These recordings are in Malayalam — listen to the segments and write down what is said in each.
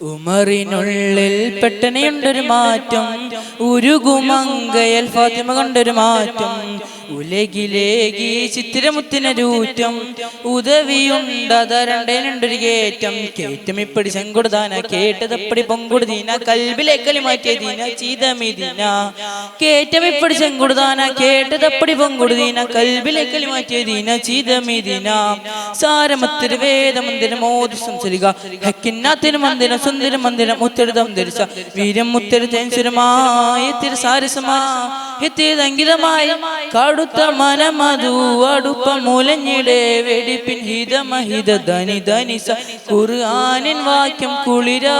ഉമറിനുള്ളിൽ പെട്ടനെയുണ്ടൊരു മാറ്റം ഉരുകുമങ്കയൽ ഫാത്തിമ കണ്ടൊരു മാറ്റം ഉലകിലേകി ചിത്തിരമുത്തിനരൂറ്റം ഉദവിയുണ്ടതരണ്ടേനുണ്ടൊരു കേറ്റം കേറ്റം ഇപ്പടി ചെങ്കൊടുതാന കേട്ടതപ്പടി പൊങ്കൊടുതീന കൽബിലേക്കലി മാറ്റിയതീന ചീതമിതീന. കേറ്റം ഇപ്പടി ചെങ്കൊടുതാന കേട്ടതപ്പടി പൊങ്കൊടുതീന കൽബിലേക്കലി മാറ്റിയതീന ചീതമിതീന. സാരമത്തിരു വേദമന്ദിരം ഓതി സംസരിക ഹക്കിന്നാത്തിനു മന്ദിരം സുന്ദര മന്ദിരം മുത്തെടുതം ധരിച്ച വീരം മുത്തെടുത്തേൻസുരമായ തിരുസാരസമാ ഹിതേതങ്കിതമായി കടുത്ത മനമധു അടുപ്പ മുലഞ്ഞിടെ വെടിപ്പിൻ ഹിതമഹിത ധനി ധനി ഖുർആനിൻ വാക്യം കുളിരാ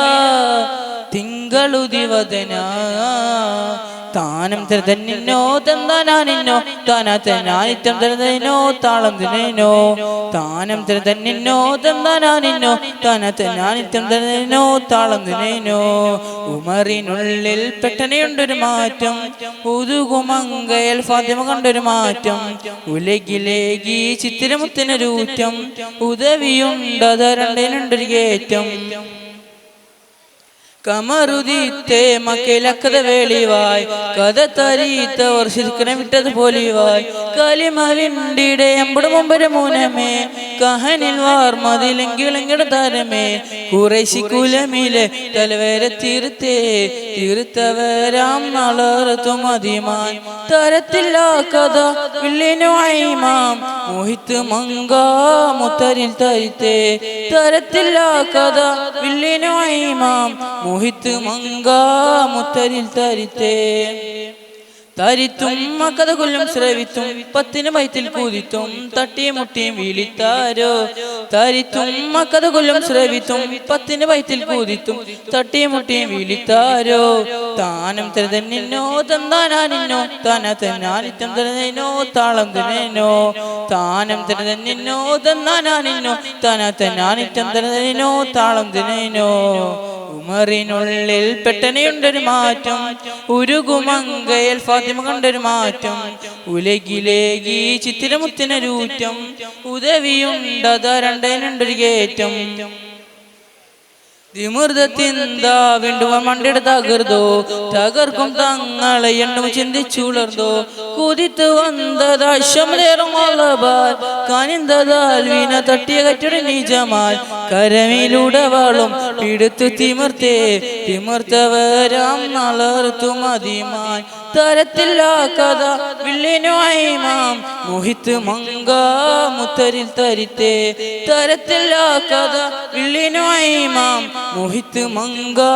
തിങ്കളുദിവദന താനം തരുതന്നിന്നോ തന്നാനിന്നോ താനാ തന്നാനിത്യം തരുതനോ താളം തിനോ താനം തരുതന്നിന്നോ തന്നാനിന്നോ താനാ തന്നാനിത്യം തരുതനോ താളം തിനോ ഉമറിനുള്ളിൽ പെട്ടനെയുണ്ടൊരു മാറ്റം ഉതുകുമങ്കയൽ ഫാത്തിമ കണ്ടൊരു മാറ്റം ഉലകിലേകി ചിത്തിരമുത്തിനൊരൂറ്റം ഉദവിയുണ്ടതരണ്ടനുണ്ടൊരു കയറ്റം. കമറുദീത്തെ മക്കയിലക്കത വേളിവായ് കഥ തരീത്ത വർഷിക്കണ വിട്ടത് പോലീവായ്. കലിമലിന്റെ എമ്പട് മുമ്പര് മൂനമേ കഹനിൽ വാർമതിലെങ്കിളെങ്കിട താരമേ കുറേശി കുലമിലെ തലവേര തീർത്തേ. തീർത്തവരാം നളർത്തു മതിമാൻ. തരത്തില്ല കഥ വില്ലിനു അയിമാം മോഹിത്ത് മങ്കാ മുത്തരിൽ തരിത്തേ. തരത്തില്ല കഥ വില്ലിനു അയിമാം മോഹിത്ത് മങ്കാ മുത്തരിൽ തരിത്തേ. തരിത്തും മക്കത കൊല്ലും ശ്രവിത്തും പത്തിന് വയത്തിൽ കൂതിത്തും തട്ടിയും മുട്ടിയും വീളിത്താരോ? തരിത്തും മക്കത കൊല്ലും ശ്രവിത്തും പത്തിന് വയത്തിൽ കൂതിത്തും തട്ടിയും മുട്ടിയും വീളിത്താരോ? താനം തരുതന്നിന്നോ തന്നാനിന്നോ തന തന്നാനിത്തം തരുന്നതിനോ താളം തരുന്നതിനോ താനം തരുതന്നിന്നോ തന്നാനിന്നോ തന തന്നാനിത്തം തരുന്നതിനോ താളം തരുന്നതിനോ ഉമറിനുള്ളിൽ പെട്ടനെയുണ്ടൊരു മാറ്റം. ഉരുകുമങ്കയിൽ ഫാത്തിമ കണ്ടൊരു മാറ്റം. ഉലകിലേകി ചിത്തിരമുത്തിനൊരൂറ്റം. ഉദവിയുണ്ടത രണ്ടതിനുണ്ടൊരു കയറ്റം. തിമൃതത്തിന്താ വീണ്ടും മണ്ടിയുടെ തകർതോ തകർക്കും തങ്ങളെ എണ്ണും ചിന്തിച്ചുളർന്നോ. കുതിത്ത് വന്നതാ ശമലേറും കനിന്തതാൽ വീണ തട്ടിയ കറ്റുടെ നിജമാൽ കരമിലൂടെ വാളും പിടുത്തു തിമിർത്തേ തിമിർത്തവരാം നളർത്തു മതിമാൻ തരത്തില്ല കഥ വില്ലിനു അയിമാം മോഹിത്ത് മങ്കാ മുത്തരിൽ തരിത്തേ. തരത്തില്ല കഥ വില്ലിനു അയിമാം മോഹിത്ത് മങ്കാ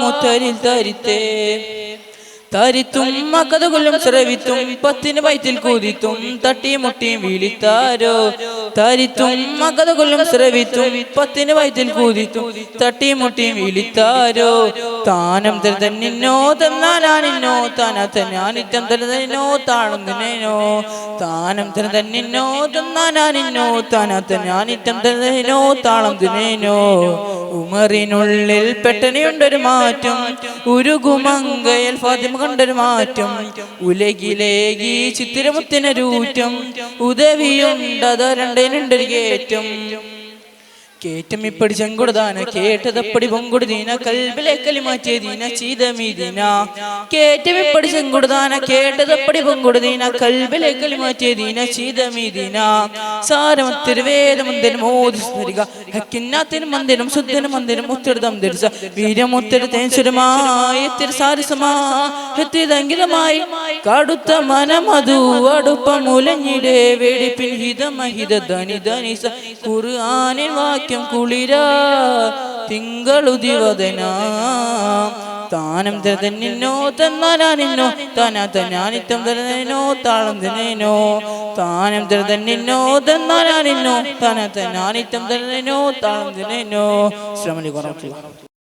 മുത്തരിൽ തരിത്തേ. തരിത്തും മക്കതുകൊല്ലും ശ്രവിത്തും പത്തിന് വയറ്റിൽ കൂതിത്തും തട്ടിയും മുട്ടിയും വീളിത്താരോ? തരിത്തും മക്കഥ കൊല്ലും ശ്രവിത്തും പത്തിന് വയറ്റിൽ കൂതിത്തും തട്ടിയും മുട്ടിയും വീളിത്താരോ? താനം തരുതന്നിന്നോ തന്നാനിന്നോ താന തന്നാനിറ്റം തരുതന്നോ താളം തന്നോ താനം തരുതന്നിന്നോ തന്നാനിന്നോ താന തന്നാനിറ്റം തരുതനോ താളം തിനേനോ ഉമറിനുള്ളിൽ പെട്ടനെയുണ്ടൊരു മാറ്റം ഉരുകുമങ്കയൽ ഫാത്തിമ കണ്ടൊരു മാറ്റം. ഉലകിലേകി ചിത്തിരമുത്തിനൊരൂറ്റം ഉദവിയുണ്ടതോ രണ്ടേനുണ്ടൊരു കയറ്റം കേറ്റം ചെങ്കുടുതാന കേട്ടതപ്പടി പൊങ്കൊടുതീന കൽബിലേക്കലി മാറ്റിയതീന ചീതമീതീന. കേറ്റം ഇപ്പടി ചെങ്കൊടുതാന കേട്ടതപ്പടി പൊങ്കൊടുതീന കൽബിലേക്കലി മാറ്റിയതീന ചീതമീതീന. സാരമത്തിരു വേദമന്ദിരം മോദി സ്മരിക ഹക്കിന്നാത്തിനും മന്ദിരം ശുദ്ധനും മന്ദിരം ഉത്തരതം ധരിച്ച വീരമുത്തെടുത്തേശ്വരമായ സാരസമാങ്കിലമായി കടുത്ത മനമധു അടുപ്പമുലഞ്ഞിടേ വെടിപ്പിൻ ഹിതമഹിത ധനി ധനിസ ഖുർആനിൻ വാക്യം കുളിരാ തിങ്കളുദിവദന താനം തരുതന്നിന്നോ തന്നാനിന്നോ താനാ തന്നാനിത്തം തരുന്നതിനോ താളം തന്നേനോ താനം തരുതന്നിന്നോ തന്നാനിന്നോ താനാ തന്നാനിത്തം തരുന്നതിനോ താളം തന്നേനോ ശ്രമലി കുറച്ചില്ല